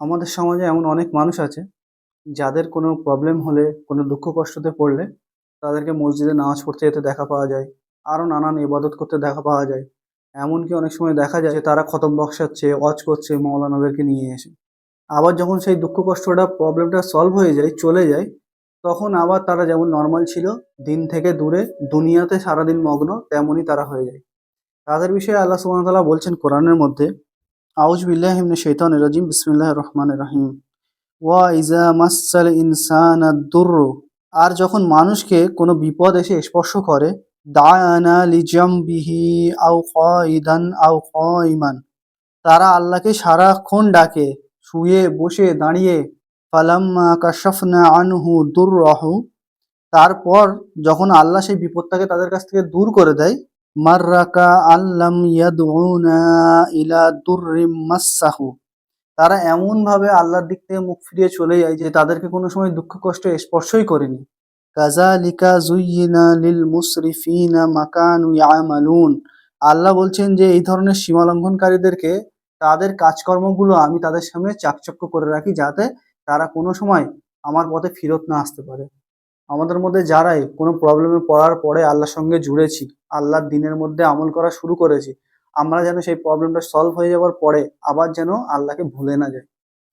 আমাদের সমাজে এমন অনেক মানুষ আছে, যাদের কোনো প্রবলেম হলে, কোনো দুঃখ কষ্টতে পড়লে তাদেরকে মসজিদে নামাজ পড়তে যেতে দেখা পাওয়া যায় আরও নানান ইবাদত করতে দেখা পাওয়া যায়। এমনকি অনেক সময় দেখা যায় যে তারা খতম বক্সাচ্ছে, ওয়াজ করছে মৌলানাদেরকে নিয়ে এসে। আবার যখন সেই দুঃখ কষ্টটা প্রবলেমটা সলভ হয়ে যায়, চলে যায়, তখন আবার তারা যেমন নর্মাল ছিল, দিন থেকে দূরে, দুনিয়াতে সারাদিন মগ্ন, তেমনই তারা হয়ে যায়। তাদের বিষয়ে আল্লাহ ওয়া বলছেন কোরআনের মধ্যে আউজ বিল্লাহ ইমনে শৈতান রাজিম বিসমিল্লাহ রহমান রাহিম। ওয়া ইজা মাসাল ইনসান আর যখন মানুষকে কোনো বিপদ এসে স্পর্শ করে দায়ানা লিজাম বিহি আউ ইদান আউ ইমান তারা আল্লাহকে সারাক্ষণ ডাকে, শুয়ে, বসে, দাঁড়িয়ে। ফালাম্মা কাশাফনা আনহু দুর্রহু। তারপর যখন আল্লাহ সেই বিপদটাকে তাদের কাছ থেকে দূর করে দেয় মাররাকা আল্লাম ইয়াদউনা ইলা দুর্রিম মাসাহু। তারা এমনভাবে আল্লাহর দিক থেকে মুখ ফিরিয়ে চলে যায় যে তাদেরকে কোনো সময় দুঃখ, কষ্ট, স্পর্শই করেনি। কাজালিকা জুইয়িনা লিল মুসরিফিনা মাকানু আল্লাহ বলছেন যে এই ধরনের সীমালঙ্ঘনকারীদেরকে তাদের কাজকর্মগুলো আমি তাদের সামনে চাকচক্য করে রাখি যাতে তারা কোনো সময় আমার পথে ফিরত না আসতে পারে। আমাদের মধ্যে যারাই কোনো প্রবলেমে পড়ার পরে আল্লাহর সঙ্গে জুড়েছি আল্লাহর দিনের মধ্যে আমল করা শুরু করেছি। আমরা যেন সেই প্রবলেমটা সলভ হয়ে যাওয়ার পরে আবার যেন আল্লাহকে ভুলে না যাই।